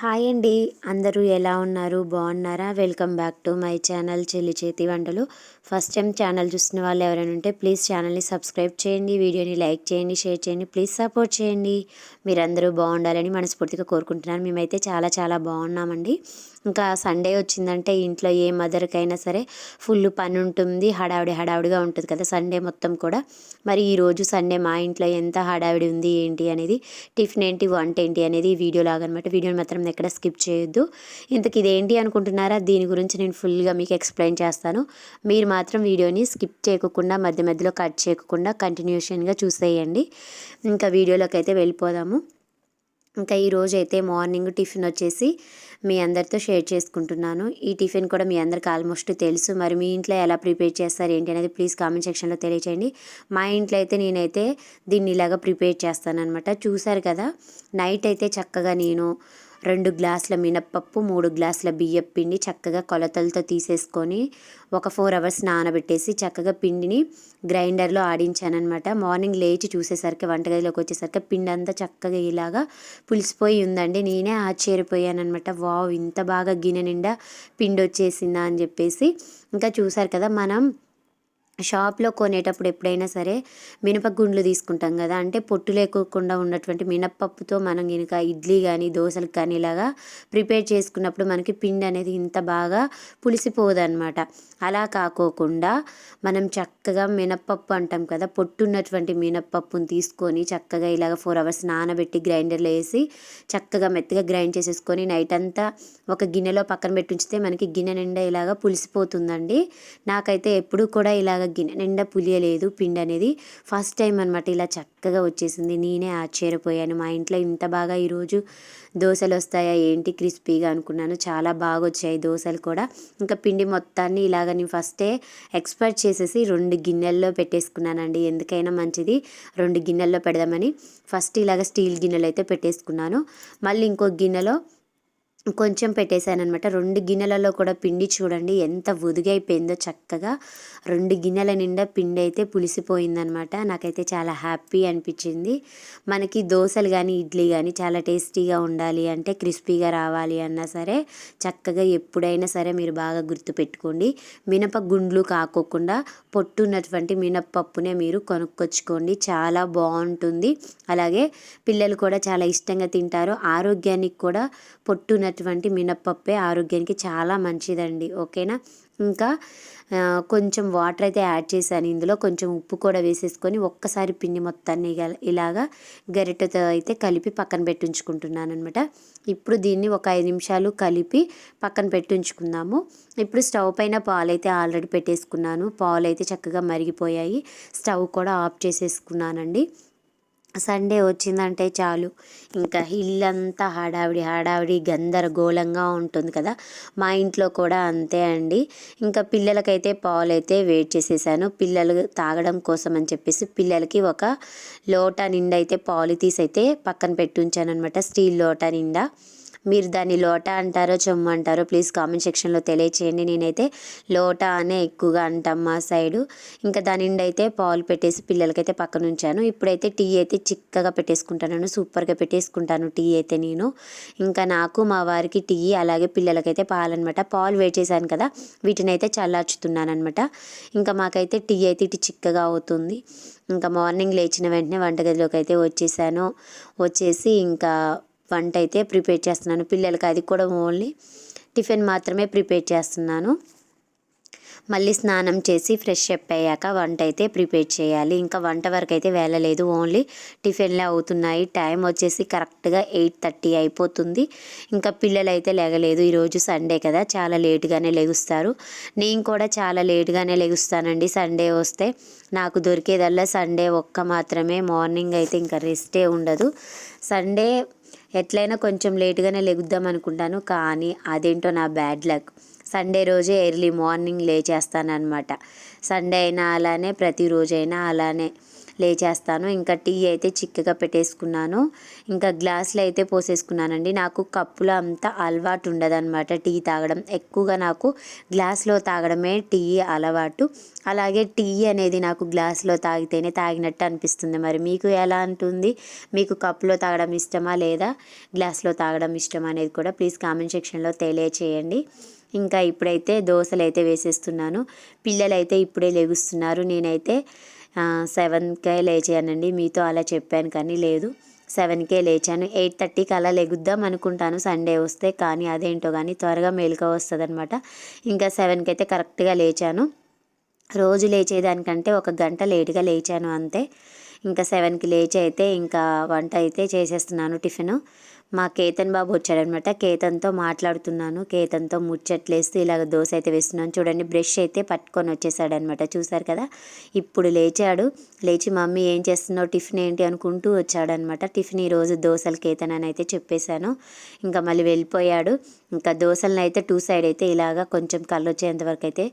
Hi అండి. అందరూ ఎలా ఉన్నారు? బాగున్నారా? Welcome back to my channel చెల్లి చేతి వంటలు. ఫస్ట్ టైం ఛానల్ చూసిన వాళ్ళు ఎవరైనా ఉంటే ప్లీజ్ ఛానల్ని సబ్స్క్రైబ్ చేయండి వీడియోని లైక్ చేయండి షేర్ చేయండి ప్లీజ్ సపోర్ట్ చేయండి. మీరందరూ బాగుండాలని మనస్ఫూర్తిగా కోరుకుంటున్నాను. మేమైతే చాలా చాలా బాగున్నామండి. ఇంకా సండే వచ్చిందంటే ఇంట్లో ఏ మదర్కైనా సరే ఫుల్ పని ఉంటుంది హడావిడి హడావిడిగా ఉంటుంది కదా సండే మొత్తం కూడా. మరి ఈరోజు సండే మా ఇంట్లో ఎంత హడావిడి ఉంది ఏంటి అనేది టిఫిన్ ఏంటి వంట ఏంటి అనేది ఈ వీడియో లాగనమాట వీడియోని మాత్రం ఎక్కడ స్కిప్ చేయొద్దు. ఇంతకు ఇదేంటి అనుకుంటున్నారా? దీని గురించి నేను ఫుల్గా మీకు ఎక్స్ప్లెయిన్ చేస్తాను. మీరు మాత్రం వీడియోని స్కిప్ చేయకుండా మధ్య మధ్యలో కట్ చేయకుండా కంటిన్యూషన్గా చూసేయండి. ఇంకా వీడియోలోకి అయితే వెళ్ళిపోదాము. ఇంకా ఈరోజు అయితే మార్నింగ్ టిఫిన్ వచ్చేసి మీ అందరితో షేర్ చేసుకుంటున్నాను. ఈ టిఫిన్ కూడా మీ అందరికి ఆల్మోస్ట్ తెలుసు. మరి మీ ఇంట్లో ఎలా ప్రిపేర్ చేస్తారు ఏంటి అనేది ప్లీజ్ కామెంట్ సెక్షన్లో తెలియచేయండి. మా ఇంట్లో అయితే నేనైతే దీన్ని ఇలాగా ప్రిపేర్ చేస్తానమాట చూసారు కదా నైట్ అయితే చక్కగా నేను రెండు గ్లాసుల మినప్పప్పు మూడు గ్లాసుల బియ్యం పిండి చక్కగా కొలతలతో తీసేసుకొని ఒక ఫోర్ అవర్స్ నానబెట్టేసి చక్కగా పిండిని గ్రైండర్లో ఆడించానమాట మార్నింగ్ లేచి చూసేసరికి వంటగదిలోకి వచ్చేసరికి పిండి అంతా చక్కగా ఇలాగా పులిసిపోయి ఉందండి. నేనే ఆశ్చర్యపోయానమాట వావ్ ఇంత బాగా గిన్నె నిండా పిండి వచ్చేసిందా అని చెప్పేసి. ఇంకా చూసారు కదా మనం షాప్లో కొనేటప్పుడు ఎప్పుడైనా సరే మినపగుండ్లు తీసుకుంటాం కదా అంటే పొట్టు లేకోకుండా ఉన్నటువంటి మినపప్పుతో మనం కనుక ఇడ్లీ కానీ దోశలకు కానీ ఇలాగా ప్రిపేర్ చేసుకున్నప్పుడు మనకి పిండి అనేది ఇంత బాగా పులిసిపోదన్నమాట. అలా కాకోకుండా మనం చక్కగా మినపప్పు అంటాం కదా పొట్టు ఉన్నటువంటి మినపప్పును తీసుకొని చక్కగా ఇలాగ ఫోర్ అవర్స్ నానబెట్టి గ్రైండర్లో వేసి చక్కగా మెత్తగా గ్రైండ్ చేసేసుకొని నైట్ అంతా ఒక గిన్నెలో పక్కన పెట్టి ఉంచితే మనకి గిన్నె నిండా ఇలాగ పులిసిపోతుందండి. నాకైతే ఎప్పుడు కూడా ఇలాగ గిన్నె నిండా పులియలేదు పిండి అనేది ఫస్ట్ టైం అనమాట ఇలా చక్కగా వచ్చేసింది. నేనే ఆశ్చర్యపోయాను. మా ఇంట్లో ఇంత బాగా ఈరోజు దోశలు వస్తాయా ఏంటి క్రిస్పీగా అనుకున్నాను. చాలా బాగా వచ్చాయి దోశలు కూడా. ఇంకా పిండి మొత్తాన్ని ఇలాగ నేను ఫస్టే ఎక్స్పర్ట్ చేసేసి రెండు గిన్నెల్లో పెట్టేసుకున్నానండి. ఎందుకైనా మంచిది. రెండు గిన్నెల్లో పెడదామని ఫస్ట్ ఇలాగ స్టీల్ గిన్నెలు అయితే పెట్టేసుకున్నాను. మళ్ళీ ఇంకో గిన్నెలో కొంచెం పెట్టేశాను అనమాట రెండు గిన్నెలలో కూడా పిండి చూడండి ఎంత ఒదిగైపోయిందో చక్కగా. రెండు గిన్నెల నిండా పిండి అయితే పులిసిపోయిందనమాట నాకైతే చాలా హ్యాపీ అనిపించింది. మనకి దోశలు కానీ ఇడ్లీ కానీ చాలా టేస్టీగా ఉండాలి అంటే క్రిస్పీగా రావాలి అన్నా సరే చక్కగా ఎప్పుడైనా సరే మీరు బాగా గుర్తుపెట్టుకోండి. మినప గుండ్లు కాకోకుండా పొట్టున్నటువంటి మినపప్పునే మీరు కొనుక్కొచ్చుకోండి. చాలా బాగుంటుంది. అలాగే పిల్లలు కూడా చాలా ఇష్టంగా తింటారు. ఆరోగ్యానికి కూడా పొట్టున్నటువంటి మినప్పప్పే ఆరోగ్యానికి చాలా మంచిదండి. ఓకేనా? ఇంకా కొంచెం వాటర్ అయితే యాడ్ చేశాను. ఇందులో కొంచెం ఉప్పు కూడా వేసేసుకొని ఒక్కసారి పిండి మొత్తాన్ని ఇలాగా గరిటెతో అయితే కలిపి పక్కన పెట్టించుకుంటున్నాను అనమాట ఇప్పుడు దీన్ని ఒక ఐదు నిమిషాలు కలిపి పక్కన పెట్టించుకుందాము. ఇప్పుడు స్టవ్ పైన పాలు అయితే ఆల్రెడీ పెట్టేసుకున్నాను. పాలు అయితే చక్కగా మరిగిపోయాయి. స్టవ్ కూడా ఆఫ్ చేసేసుకున్నానండి. సండే వచ్చిందంటే చాలు. ఇంకా ఇల్లంతా హడావిడి హడావిడి గందరగోళంగా ఉంటుంది కదా. మా ఇంట్లో కూడా అంతే అండి. ఇంకా పిల్లలకైతే పాలు అయితే వెయిట్ చేసేసాను. పిల్లలు తాగడం కోసం అని చెప్పేసి పిల్లలకి ఒక లోటా నిండా అయితే పాలు తీసి అయితే పక్కన పెట్టి ఉంచాను అనమాట స్టీల్ లోటా నిండా. మీరు దాన్ని లోటా అంటారో చెమ్ము అంటారో ప్లీజ్ కామెంట్ సెక్షన్లో తెలియచేయండి. నేనైతే లోటా అనే ఎక్కువగా అంటాం మా సైడు. ఇంకా దాని నిండి అయితే పాలు పెట్టేసి పిల్లలకైతే పక్కన ఉంచాను. ఇప్పుడైతే టీ అయితే చిక్కగా పెట్టేసుకుంటాను. సూపర్గా పెట్టేసుకుంటాను టీ అయితే నేను. ఇంకా నాకు మా వారికి టీ అలాగే పిల్లలకైతే పాలనమాట. పాలు వేట్ చేశాను కదా వీటిని అయితే చల్లార్చుతున్నాను అనమాట ఇంకా మాకైతే టీ అయితే ఇటు చిక్కగా అవుతుంది. ఇంకా మార్నింగ్ లేచిన వెంటనే వంటగదిలోకి అయితే వచ్చేసాను. వచ్చేసి ఇంకా వంట అయితే ప్రిపేర్ చేస్తున్నాను. పిల్లలకి అది కూడా ఓన్లీ టిఫిన్ మాత్రమే ప్రిపేర్ చేస్తున్నాను. మళ్ళీ స్నానం చేసి ఫ్రెష్ అప్ అయ్యాక వంట అయితే ప్రిపేర్ చేయాలి. ఇంకా వంట వరకు అయితే వెళ్ళలేదు. ఓన్లీ టిఫిన్లే అవుతున్నాయి. టైం వచ్చేసి కరెక్ట్గా ఎయిట్ థర్టీ అయిపోతుంది. ఇంకా పిల్లలు అయితే లేగలేదు ఈరోజు సండే కదా. చాలా లేటుగానే లెగుస్తారు. నేను కూడా చాలా లేటుగానే లెగుస్తానండి. సండే వస్తే నాకు దొరికేదల్లా సండే ఒక్క మాత్రమే. మార్నింగ్ అయితే ఇంకా రెస్టే ఉండదు. సండే ఎట్లయినా కొంచెం లేటుగానే లెగుద్దాం అనుకుంటాను కానీ అదేంటో నా బ్యాడ్ లక్. సండే రోజే ఎర్లీ మార్నింగ్ లేచేస్తానమాట సండే అయినా అలానే ప్రతిరోజైనా అలానే. లేచేస్తాను ఇంకా టీ అయితే చిక్కగా పెట్టేసుకున్నాను. ఇంకా గ్లాసులు అయితే పోసేసుకున్నానండి. నాకు కప్పులో అంత అలవాటు ఉండదన్నమాట టీ తాగడం. ఎక్కువగా నాకు గ్లాస్లో తాగడమే టీ అలవాటు. అలాగే టీ అనేది నాకు గ్లాస్లో తాగితేనే తాగినట్టు అనిపిస్తుంది. మరి మీకు ఎలా అంటుంది? మీకు కప్పులో తాగడం ఇష్టమా లేదా? గ్లాస్లో తాగడం ఇష్టమా అనేది కూడా ప్లీజ్ కామెంట్ సెక్షన్లో తెలియచేయండి. ఇంకా ఇప్పుడైతే దోశలు అయితే వేసేస్తున్నాను. పిల్లలు అయితే ఇప్పుడే లెగుస్తున్నారు. నేనైతే సెవెన్కే లేచానండి. మీతో అలా చెప్పాను కానీ లేదు. సెవెన్కే లేచాను. ఎయిట్ థర్టీకి అలా లెగుద్దాం అనుకుంటాను. సండే వస్తే కానీ అదేంటో కానీ త్వరగా మేలుక వస్తుంది అనమాట ఇంకా సెవెన్కి అయితే కరెక్ట్గా లేచాను. రోజు లేచేదానికంటే ఒక గంట లేటుగా లేచాను అంతే. ఇంకా సెవెన్కి లేచి అయితే ఇంకా వంట అయితే చేసేస్తున్నాను టిఫిన్. మా కేతన్ బాబు వచ్చాడనమాట కేతన్తో మాట్లాడుతున్నాను. కేతన్తో ముచ్చట్లేస్తూ ఇలాగ దోశ అయితే వేస్తున్నాను. చూడండి బ్రష్ అయితే పట్టుకొని వచ్చేసాడనమాట చూసారు కదా? ఇప్పుడు లేచాడు. లేచి మమ్మీ ఏం చేస్తున్నావు? టిఫిన్ ఏంటి? అనుకుంటూ వచ్చాడనమాట టిఫిన్ ఈరోజు దోశలు కేతన్ అని అయితే చెప్పేశాను. ఇంకా మళ్ళీ వెళ్ళిపోయాడు. ఇంకా దోశలను అయితే టూ సైడ్ అయితే ఇలాగా కొంచెం కళ్ళు వచ్చేంత వరకు అయితే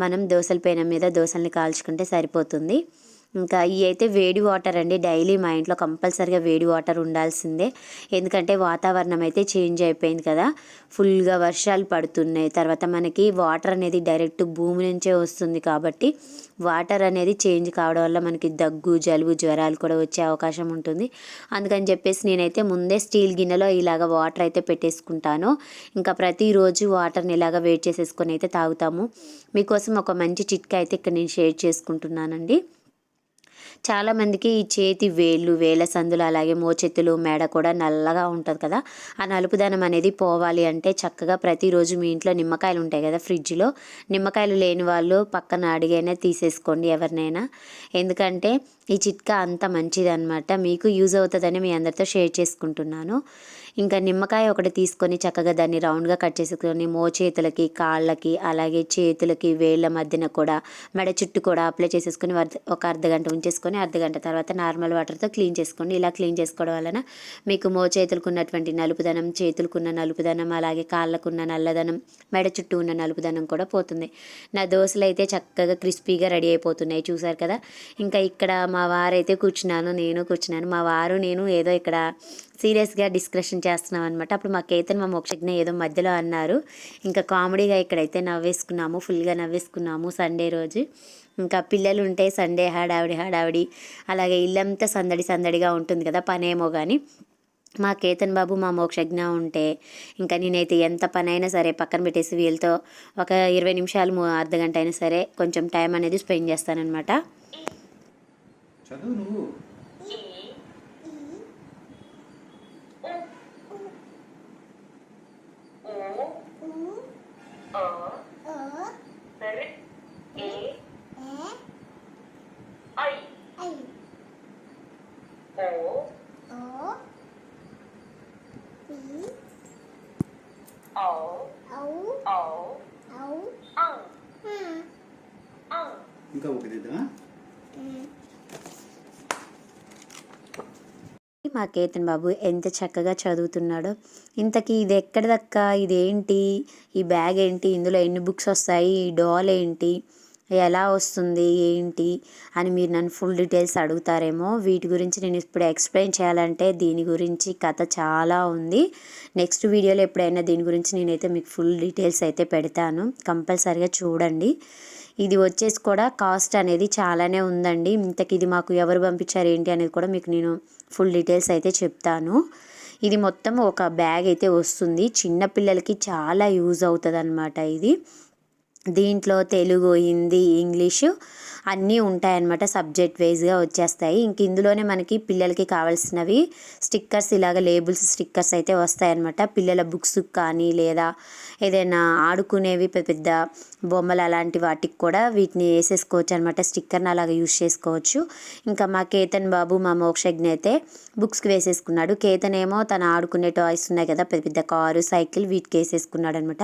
మనం దోశల పెనం మీద దోశల్ని కాల్చుకుంటే సరిపోతుంది. ఇంకా ఇవి అయితే వేడి వాటర్ అండి. డైలీ మా ఇంట్లో కంపల్సరిగా వేడి వాటర్ ఉండాల్సిందే. ఎందుకంటే వాతావరణం అయితే చేంజ్ అయిపోయింది కదా. ఫుల్గా వర్షాలు పడుతున్నాయి. తర్వాత మనకి వాటర్ అనేది డైరెక్ట్ భూమి నుంచే వస్తుంది కాబట్టి వాటర్ అనేది చేంజ్ కావడం వల్ల మనకి దగ్గు జలుబు జ్వరాలు కూడా వచ్చే అవకాశం ఉంటుంది. అందుకని చెప్పేసి నేనైతే ముందే స్టీల్ గిన్నెలో ఇలాగ వాటర్ అయితే పెట్టేసుకుంటాను. ఇంకా ప్రతిరోజు వాటర్ని ఇలాగ వేడి చేసేసుకొని అయితే తాగుతాము. మీకోసం ఒక మంచి చిట్కా అయితే ఇక్కడ నేను షేర్ చేసుకుంటున్నానండి. చాలామందికి ఈ చేతి వేళ్ళు వేళ్ళ సందులు అలాగే మోచెత్తులు మెడ కూడా నల్లగా ఉంటుంది కదా. ఆ నలుపుదనం అనేది పోవాలి అంటే చక్కగా ప్రతిరోజు మీ ఇంట్లో నిమ్మకాయలు ఉంటాయి కదా ఫ్రిడ్జ్లో. నిమ్మకాయలు లేని వాళ్ళు పక్కన అడిగైనా తీసేసుకోండి ఎవరినైనా. ఎందుకంటే ఈ చిట్కా అంత మంచిదన్నమాట. మీకు యూజ్ అవుతుందని మీ అందరితో షేర్ చేసుకుంటున్నాను. ఇంకా నిమ్మకాయ ఒకటి తీసుకొని చక్కగా దాన్ని రౌండ్గా కట్ చేసుకొని మోచేతులకి కాళ్ళకి అలాగే చేతులకి వేళ్ళ మధ్యన కూడా మెడ చుట్టూ కూడా అప్లై చేసేసుకొని ఒక అర్ధగంట ఉంచేసుకొని అర్ధగంట తర్వాత నార్మల్ వాటర్తో క్లీన్ చేసుకోండి ఇలా క్లీన్ చేసుకోవడం వలన మీకు మోచేతులకు ఉన్నటువంటి నలుపుదనం చేతులకున్న నలుపుదనం అలాగే కాళ్ళకున్న నల్లదనం మెడ చుట్టూ ఉన్న నలుపుదనం కూడా పోతుంది. నా దోశలు అయితే చక్కగా క్రిస్పీగా రెడీ అయిపోతున్నాయి చూసారు కదా? ఇంకా ఇక్కడ మా వారైతే కూర్చున్నాను నేను కూర్చున్నాను. మా వారు నేను ఏదో ఇక్కడ సీరియస్గా డిస్కషన్ చేస్తున్నాం అనమాట అప్పుడు మా కేతన్ మా మోక్షజ్ఞ ఏదో మధ్యలో అన్నారు. ఇంకా కామెడీగా ఇక్కడైతే నవ్వేసుకున్నాము ఫుల్గా నవ్వేసుకున్నాము సండే రోజు. ఇంకా పిల్లలు ఉంటే సండే హడావిడి హడావిడి. అలాగే ఇల్లంతా సందడి సందడిగా ఉంటుంది కదా పనేమో కానీ మా కేతన్ బాబు మా మోక్షజ్ఞ ఉంటే ఇంకా నేనైతే ఎంత పనైనా సరే పక్కన పెట్టేసి వీళ్ళతో ఒక ఇరవై నిమిషాలు అర్ధ గంట అయినా సరే కొంచెం టైం అనేది స్పెండ్ చేస్తానన్నమాట. చదువు ఇంకా మా కేతన్ బాబు ఎంత చక్కగా చదువుతున్నాడో. ఇంతకీ ఇది ఎక్కడ దక్క? ఇదేంటి? ఈ బ్యాగ్ ఏంటి? ఇందులో ఎన్ని బుక్స్ వస్తాయి? ఈ డాల్ ఏంటి? ఎలా వస్తుంది ఏంటి అని మీరు నన్ను ఫుల్ డీటెయిల్స్ అడుగుతారేమో. వీటి గురించి నేను ఇప్పుడు ఎక్స్ప్లెయిన్ చేయాలంటే దీని గురించి కథ చాలా ఉంది. నెక్స్ట్ వీడియోలో ఎప్పుడైనా దీని గురించి నేనైతే మీకు ఫుల్ డీటెయిల్స్ అయితే పెడతాను. కంపల్సరిగా చూడండి. ఇది వచ్చేసి కూడా కాస్ట్ అనేది చాలానే ఉందండి. ఇంతకి ఇది మాకు ఎవరు పంపించారు ఏంటి అనేది కూడా మీకు నేను ఫుల్ డీటెయిల్స్ అయితే చెప్తాను. ఇది మొత్తం ఒక బ్యాగ్ అయితే వస్తుంది. చిన్న పిల్లలకి చాలా యూజ్ అవుతుంది ఇది. దీంట్లో తెలుగు హిందీ ఇంగ్లీషు అన్నీ ఉంటాయన్నమాట సబ్జెక్ట్ వైజ్గా వచ్చేస్తాయి. ఇంక ఇందులోనే మనకి పిల్లలకి కావాల్సినవి స్టిక్కర్స్ ఇలాగ లేబుల్స్ స్టిక్కర్స్ అయితే వస్తాయన్నమాట. పిల్లల బుక్స్ కానీ లేదా ఏదైనా ఆడుకునేవి పెద్ద పెద్ద బొమ్మలు అలాంటి వాటికి కూడా వీటిని వేసేసుకోవచ్చు అనమాట స్టిక్కర్ని అలాగ యూజ్ చేసుకోవచ్చు. ఇంకా మా కేతన్ బాబు మా మోక్షజ్ఞ అయితే బుక్స్కి వేసేసుకున్నాడు. కేతన్ ఏమో తను ఆడుకునే టాయ్స్ ఉన్నాయి కదా పెద్ద పెద్ద కారు సైకిల్ వీటికి వేసేసుకున్నాడు అనమాట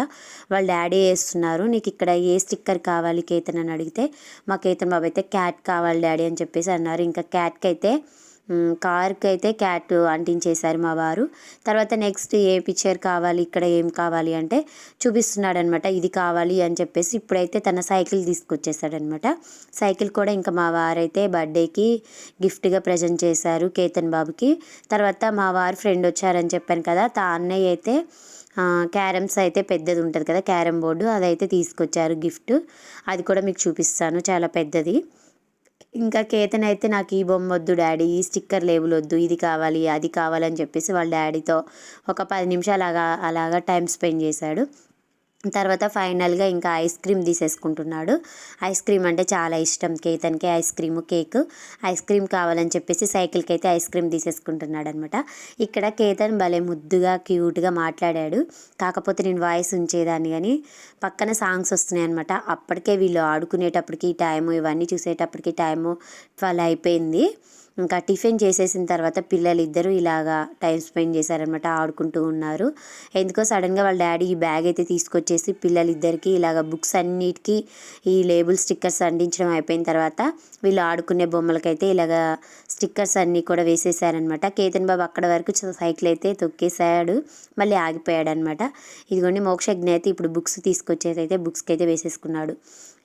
వాళ్ళ డాడీ వేస్తున్నారు. నీకు ఇక్కడ ఏ స్టిక్కర్ కావాలి కేతన్ అని అడిగితే మా కేతన్ బాబు అయితే క్యాట్ కావాలి డాడీ అని చెప్పేసి అన్నారు. ఇంకా క్యాట్కి అయితే కార్కి అయితే క్యాట్ అంటించేశారు మా వారు. తర్వాత నెక్స్ట్ ఏ పిక్చర్ కావాలి ఇక్కడ ఏం కావాలి అంటే చూపిస్తున్నాడు అనమాట ఇది కావాలి అని చెప్పేసి ఇప్పుడైతే తన సైకిల్ తీసుకొచ్చేసాడనమాట సైకిల్ కూడా ఇంకా మా వారైతే బర్త్డేకి గిఫ్ట్గా ప్రజెంట్ చేశారు కేతన్ బాబుకి. తర్వాత మా వారు ఫ్రెండ్ వచ్చారని చెప్పాను కదా తా అన్నయ్య అయితే క్యారమ్స్ అయితే పెద్దది ఉంటుంది కదా క్యారమ్ బోర్డు అదైతే తీసుకొచ్చారు గిఫ్ట్. అది కూడా మీకు చూపిస్తాను చాలా పెద్దది. ఇంకా కేతన్ అయితే నాకు ఈ బొమ్మ వద్దు డాడీ ఈ స్టిక్కర్ లేబుల్ వద్దు ఇది కావాలి అది కావాలని చెప్పేసి వాళ్ళ డాడీతో ఒక పది నిమిషాలు అలాగా అలాగా టైం స్పెండ్ చేశాడు. తర్వాత ఫైనల్గా ఇంకా ఐస్ క్రీమ్ తీసేసుకుంటున్నాడు. ఐస్ క్రీమ్ అంటే చాలా ఇష్టం. కేతన్కి ice cream cake ice cream కావాలని చెప్పేసి సైకిల్కి అయితే ఐస్ క్రీమ్ తీసేసుకుంటున్నాడు అనమాట ఇక్కడ కేతన్ భలే ముద్దుగా క్యూట్గా మాట్లాడాడు. కాకపోతే నేను వాయిస్ ఉంచేదాన్ని కానీ పక్కన సాంగ్స్ వస్తున్నాయి అనమాట అప్పటికే వీళ్ళు ఆడుకునేటప్పటికి టైము ఇవన్నీ చూసేటప్పటికి టైము ట్వెల్వ్ అయిపోయింది. ఇంకా టిఫిన్ చేసేసిన తర్వాత పిల్లలు ఇద్దరు ఇలాగా టైం స్పెండ్ చేశారనమాట ఆడుకుంటూ ఉన్నారు. ఎందుకో సడన్గా వాళ్ళ డాడీ ఈ బ్యాగ్ అయితే తీసుకొచ్చేసి పిల్లలిద్దరికి ఇలాగ బుక్స్ అన్నిటికీ ఈ లేబుల్ స్టిక్కర్స్ అంటించడం అయిపోయిన తర్వాత వీళ్ళు ఆడుకునే బొమ్మలకైతే ఇలాగ స్టిక్కర్స్ అన్నీ కూడా వేసేసారనమాట కేతన్ బాబు అక్కడ వరకు సైకిల్ అయితే తొక్కేశాడు మళ్ళీ ఆగిపోయాడు అనమాట ఇదిగోండి మోక్షజ్ఞ అయితే ఇప్పుడు బుక్స్ తీసుకొచ్చేసి అయితే బుక్స్కి అయితే వేసేసుకున్నాడు.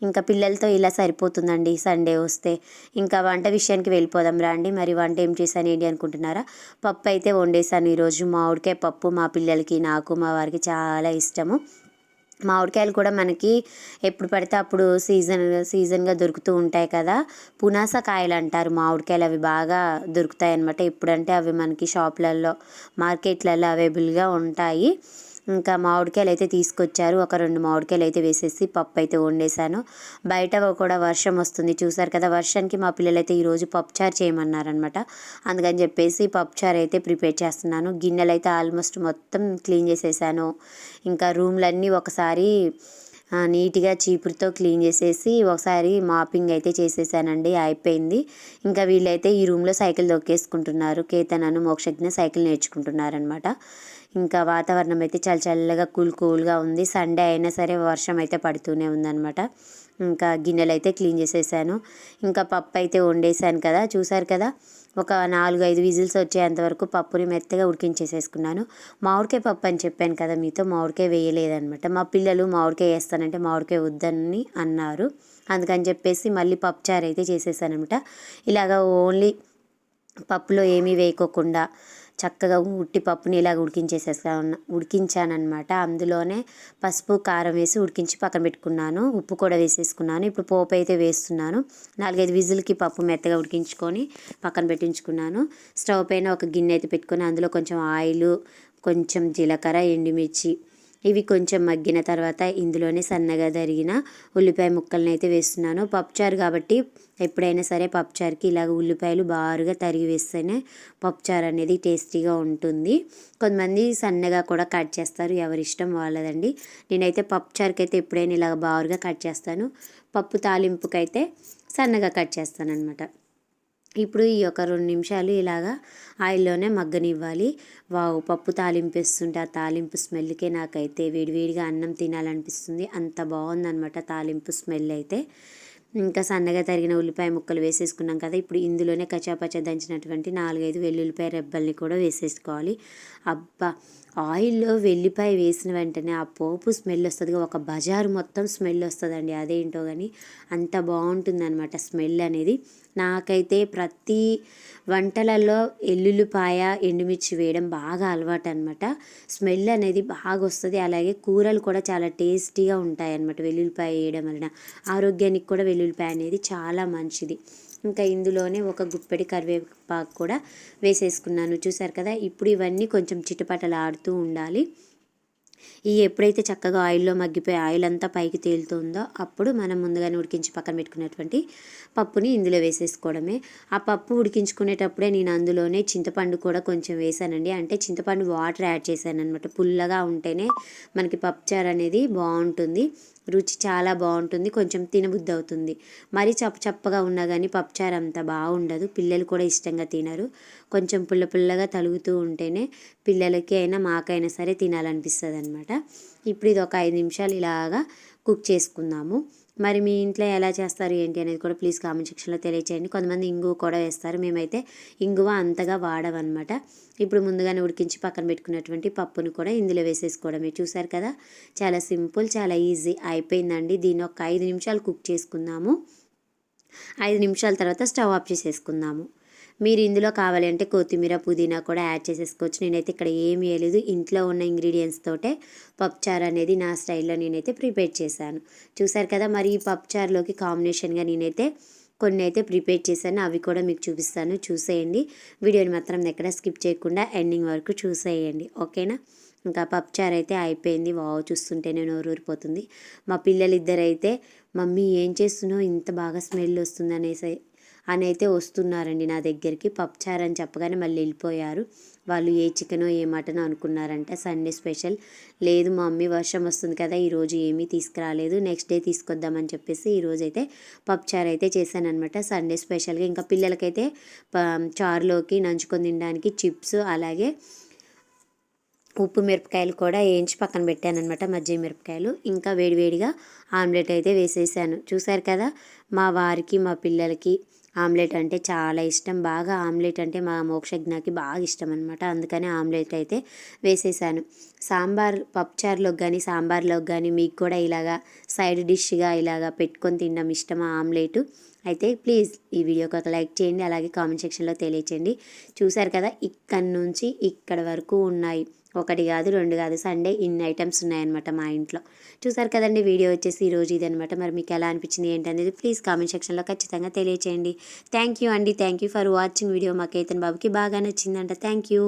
ఇంకా పిల్లలతో ఇలా సరిపోతుందండి సండే వస్తే. ఇంకా వంట విషయానికి వెళ్ళిపోదాం రండి. మరి వంట ఏం చేశాను ఏంటి అనుకుంటున్నారా? పప్పు అయితే వండేసాను ఈరోజు. మామిడికాయ పప్పు మా పిల్లలకి నాకు మా వారికి చాలా ఇష్టము. మామిడికాయలు కూడా మనకి ఎప్పుడు పడితే అప్పుడు సీజన్ సీజన్గా దొరుకుతూ ఉంటాయి కదా. పునాస కాయలు అంటారు మామిడికాయలు. అవి బాగా దొరుకుతాయి అన్నమాట ఎప్పుడంటే అవి మనకి షాపులలో మార్కెట్లలో అవైలబుల్గా ఉంటాయి. ఇంకా మామిడికాయలు అయితే తీసుకొచ్చారు. ఒక రెండు మామిడికాయలు అయితే వేసేసి పప్పు అయితే వండేసాను బయట కూడా వర్షం వస్తుంది. చూసారు కదా వర్షానికి మా పిల్లలు అయితే ఈరోజు పప్పుచారు చేయమన్నారనమాట అందుకని చెప్పేసి పప్పుచారు అయితే ప్రిపేర్ చేస్తున్నాను. గిన్నెలు అయితే ఆల్మోస్ట్ మొత్తం క్లీన్ చేసేసాను. ఇంకా రూమ్లన్నీ ఒకసారి నీట్గా చీపురుతో క్లీన్ చేసేసి ఒకసారి మాపింగ్ అయితే చేసేసానండి అయిపోయింది. ఇంకా వీళ్ళైతే ఈ రూమ్లో సైకిల్ దొక్కేసుకుంటున్నారు కేతనను మోక్షజ్ఞ సైకిల్ నేర్చుకుంటున్నారనమాట. ఇంకా వాతావరణం అయితే చాలా చల్లగా కూల్ కూల్గా ఉంది. సండే అయినా సరే వర్షం అయితే పడుతూనే ఉందన్నమాట ఇంకా గిన్నెలు అయితే క్లీన్ చేసేసాను. ఇంకా పప్పు అయితే వండేసాను కదా చూసారు కదా? ఒక నాలుగు ఐదు విజిల్స్ వచ్చేంత వరకు పప్పుని మెత్తగా ఉడికించేసేసుకున్నాను. మామిడికాయ పప్పు అని చెప్పాను కదా మీతో మామిడికాయ వేయలేదనమాట మా పిల్లలు మామిడికాయ వేస్తానంటే మామిడికాయ వద్దని అన్నారు. అందుకని చెప్పేసి మళ్ళీ పప్పుచారు అయితే చేసేసానమాట ఇలాగ ఓన్లీ పప్పులో ఏమీ వేయకోకుండా చక్కగా ఉట్టి పప్పుని ఇలాగ ఉడికించేసేసా ఉడికించానమాట అందులోనే పసుపు కారం వేసి ఉడికించి పక్కన పెట్టుకున్నాను. ఉప్పు కూడా వేసేసుకున్నాను. ఇప్పుడు పోపు అయితే వేస్తున్నాను. నాలుగైదు విజిల్కి పప్పు మెత్తగా ఉడికించుకొని పక్కన పెట్టించుకున్నాను. స్టవ్ పైన ఒక గిన్నె అయితే పెట్టుకొని అందులో కొంచెం ఆయిల్ కొంచెం జీలకర్ర ఎండుమిర్చి ఇవి కొంచెం మగ్గిన తర్వాత ఇందులోనే సన్నగా తరిగిన ఉల్లిపాయ ముక్కలను అయితే వేస్తున్నాను. పప్పుచారు కాబట్టి ఎప్పుడైనా సరే పప్పుచారుకి ఇలాగ ఉల్లిపాయలు బారుగా తరిగి వేస్తేనే పప్పుచారు అనేది టేస్టీగా ఉంటుంది. కొంతమంది సన్నగా కూడా కట్ చేస్తారు ఎవరి ఇష్టం వాళ్ళదండి. నేనైతే పప్పుచారుకి అయితే ఎప్పుడైనా ఇలాగ బారుగా కట్ చేస్తాను. పప్పు తాలింపుకైతే సన్నగా కట్ చేస్తాను అనమాట ఇప్పుడు ఈ ఒక రెండు నిమిషాలు ఇలాగా ఆయిల్లోనే మగ్గనివ్వాలి. వావ్ పప్పు తాలింపు వేస్తుంటే ఆ తాలింపు స్మెల్కే నాకైతే వేడివేడిగా అన్నం తినాలనిపిస్తుంది. అంత బాగుందనమాట తాలింపు స్మెల్ అయితే. ఇంకా సన్నగా తరిగిన ఉల్లిపాయ ముక్కలు వేసేసుకున్నాం కదా ఇప్పుడు ఇందులోనే కచాపచా దంచినటువంటి నాలుగైదు వెల్లుల్లిపాయ రెబ్బల్ని కూడా వేసేసుకోవాలి. అబ్బా ఆయిల్లో వెల్లిపాయ వేసిన వెంటనే ఆ పోపు స్మెల్ వస్తుంది. ఒక బజారు మొత్తం స్మెల్ వస్తుందండి అదేంటో కానీ అంత బాగుంటుంది అనమాట స్మెల్ అనేది. నాకైతే ప్రతి వంటలలో ఎల్లుల్లిపాయ ఎండుమిర్చి వేయడం బాగా అలవాటు అనమాట స్మెల్ అనేది బాగా వస్తుంది అలాగే కూరలు కూడా చాలా టేస్టీగా ఉంటాయి అనమాట వెల్లుల్లిపాయ వేయడం వలన. ఆరోగ్యానికి కూడా వెల్లుల్లిపాయ అనేది చాలా మంచిది. ఇంకా ఇందులోనే ఒక గుప్పెడి కరివేపాకు కూడా వేసేసుకున్నాను. చూసారు కదా? ఇప్పుడు ఇవన్నీ కొంచెం చిటపటలు ఆడుతూ ఉండాలి. ఈ ఎప్పుడైతే చక్కగా ఆయిల్లో మగ్గిపోయి ఆయిల్ అంతా పైకి తేలుతుందో అప్పుడు మనం ముందుగానే ఉడికించి పక్కన పెట్టుకున్నటువంటి పప్పుని ఇందులో వేసేసుకోవడమే. ఆ పప్పు ఉడికించుకునేటప్పుడే నేను అందులోనే చింతపండు కూడా కొంచెం వేసానండి. అంటే చింతపండు వాటర్ యాడ్ చేశాను అనమాట పుల్లగా ఉంటేనే మనకి పప్పుచారు అనేది బాగుంటుంది. రుచి చాలా బాగుంటుంది కొంచెం తినబుద్ధి అవుతుంది మరీ చప్ప చప్పగా ఉన్నా కానీ పప్పుచారు అంత బాగుండదు పిల్లలు కూడా ఇష్టంగా తినరు. కొంచెం పుల్ల పుల్లగా తలుగుతూ ఉంటేనే పిల్లలకి అయినా మాకైనా సరే తినాలనిపిస్తుంది అనమాట ఇప్పుడు ఇది ఒక ఐదు నిమిషాలు ఇలాగా కుక్ చేసుకుందాము. మరి మీ ఇంట్లో ఎలా చేస్తారు ఏంటి అనేది కూడా ప్లీజ్ కామెంట్ సెక్షన్లో తెలియచేయండి. కొంతమంది ఇంగువ కూడా వేస్తారు. మేమైతే ఇంగువ అంతగా వాడమన్నమాట ఇప్పుడు ముందుగానే ఉడికించి పక్కన పెట్టుకున్నటువంటి పప్పును కూడా ఇందులో వేసేసుకోవడమే. చూసారు కదా? చాలా సింపుల్ చాలా ఈజీ అయిపోయిందండి. దీన్ని ఒక ఐదు నిమిషాలు కుక్ చేసుకుందాము. ఐదు నిమిషాల తర్వాత స్టవ్ ఆఫ్ చేసేసుకుందాము. మీరు ఇందులో కావాలి అంటే కొత్తిమీర పుదీనా కూడా యాడ్ చేసేసుకోవచ్చు. నేనైతే ఇక్కడ ఏమీ వేయలేదు. ఇంట్లో ఉన్న ఇంగ్రీడియంట్స్ తోటే పప్పుచారు అనేది నా స్టైల్లో నేనైతే ప్రిపేర్ చేశాను. చూసారు కదా మరి ఈ పప్పుచారులోకి కాంబినేషన్గా నేనైతే కొన్ని అయితే ప్రిపేర్ చేశాను. అవి కూడా మీకు చూపిస్తాను. చూసేయండి. వీడియోని మాత్రం ఎక్కడ స్కిప్ చేయకుండా ఎండింగ్ వరకు చూసేయండి. ఓకేనా? ఇంకా పప్పుచారు అయితే అయిపోయింది. వావ్ చూస్తుంటేనే నోరూరిపోతుంది. మా పిల్లలు ఇద్దరైతే మమ్మీ ఏం చేస్తున్నావు? ఇంత బాగా స్మెల్ వస్తుంది అనేసి అని అయితే వస్తున్నారండి నా దగ్గరికి. పప్పుచారు అని చెప్పగానే మళ్ళీ వెళ్ళిపోయారు. వాళ్ళు ఏ చికెనో ఏ మటనో అనుకున్నారంట. Sunday special. లేదు మా మమ్మీ వర్షం వస్తుంది కదా ఈరోజు ఏమీ తీసుకురాలేదు. నెక్స్ట్ డే తీసుకొద్దామని చెప్పేసి ఈరోజు అయితే పప్పుచారు అయితే చేశానమాట సండే స్పెషల్గా ఇంకా పిల్లలకైతే ప- చారులోకి నంచుకొని తినడానికి చిప్స్ అలాగే ఉప్పు మిరపకాయలు కూడా వేయించి పక్కన పెట్టానమాట మజ్జిగ మిరపకాయలు. ఇంకా వేడివేడిగా ఆమ్లెట్ అయితే వేసేసాను. చూసారు కదా మా వారికి మా పిల్లలకి ఆమ్లెట్ అంటే చాలా ఇష్టం. బాగా ఆమ్లెట్ అంటే మా మోక్షజ్ఞకి బాగా ఇష్టం అనమాట అందుకని ఆమ్లెట్ అయితే వేసేసాను. సాంబార్ పప్పుచారులోకి కానీ సాంబార్లోకి కానీ మీకు కూడా ఇలాగా సైడ్ డిష్గా ఇలాగా పెట్టుకొని తినడం ఇష్టమా ఆమ్లెట్? అయితే ప్లీజ్ ఈ వీడియోకి ఒక లైక్ చేయండి. అలాగే కామెంట్ సెక్షన్లో తెలియచేయండి. చూసారు కదా ఇక్కడ నుంచి ఇక్కడ వరకు ఉన్నాయి. ఒకటి కాదు రెండు కాదు సండే ఇన్ని ఐటమ్స్ ఉన్నాయన్నమాట మా ఇంట్లో. చూసారు కదండి వీడియో వచ్చేసి ఈరోజు ఇది అనమాట మరి మీకు ఎలా అనిపించింది ఏంటనేది ప్లీజ్ కామెంట్ సెక్షన్లో ఖచ్చితంగా తెలియచేయండి. థ్యాంక్ యూ అండి. Thank you for watching video మా కేతన్ బాబుకి. బాగా నచ్చిందంట. Thank you